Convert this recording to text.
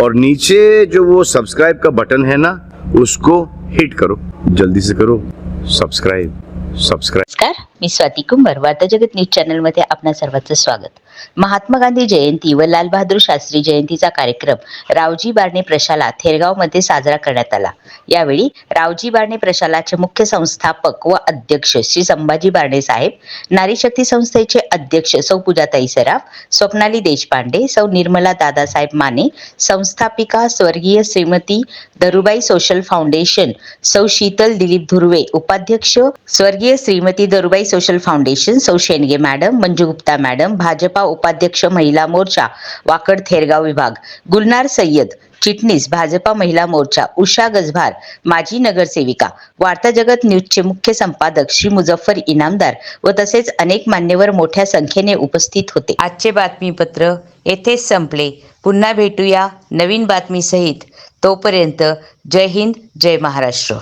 और नीचे जो वो सब्सक्राइब का बटन है ना, उसको हिट करो। जल्दी से करो। सब्सक्राइब सब्सक्राइब नमस्कार, मी स्वाती कुंभार वार्ता जगत न्यूज़ चॅनल मध्ये अपना सर्वांचं स्वागत. महात्मा गांधी जयंती व लालबहादूर शास्त्री जयंतीचा कार्यक्रम रावजी बारणे प्रशाला थेरगावमध्ये साजरा करण्यात आला. यावेळी रावजी बारणे प्रशालाचे मुख्य संस्थापक व अध्यक्ष श्री संभाजी बारणे साहेब नारी शक्ती संस्थेचे अध्यक्ष सौ पूजाताई सराफ स्वप्नाली देशपांडे सौ निर्मला दादासाहेब माने संस्थापिका स्वर्गीय श्रीमती दरुबाई सोशल फाउंडेशन सौ शीतल दिलीप धुर्वे उपाध्यक्ष स्वर्गीय श्रीमती दरुबाई सोशल फाउंडेशन सौ शेंडगे मॅडम मंजू गुप्ता मॅडम भाजपा उपाध्यक्ष महिला मोर्चा वाकड थेरगाव विभाग. गुलनार सय्यद चिटणीस भाजपा महिला मोर्चा उषा गजभार माजी नगरसेविका. वार्ता जगत न्यूजचे मुख्य संपादक श्री मुझफ्फर इनामदार व तसेच अनेक मान्यवर मोठ्या संख्येने उपस्थित होते. आजचे बातमीपत्र येथेच संपले. पुन्हा भेटूया नवीन बातमीसहित. तोपर्यंत जय हिंद जय महाराष्ट्र.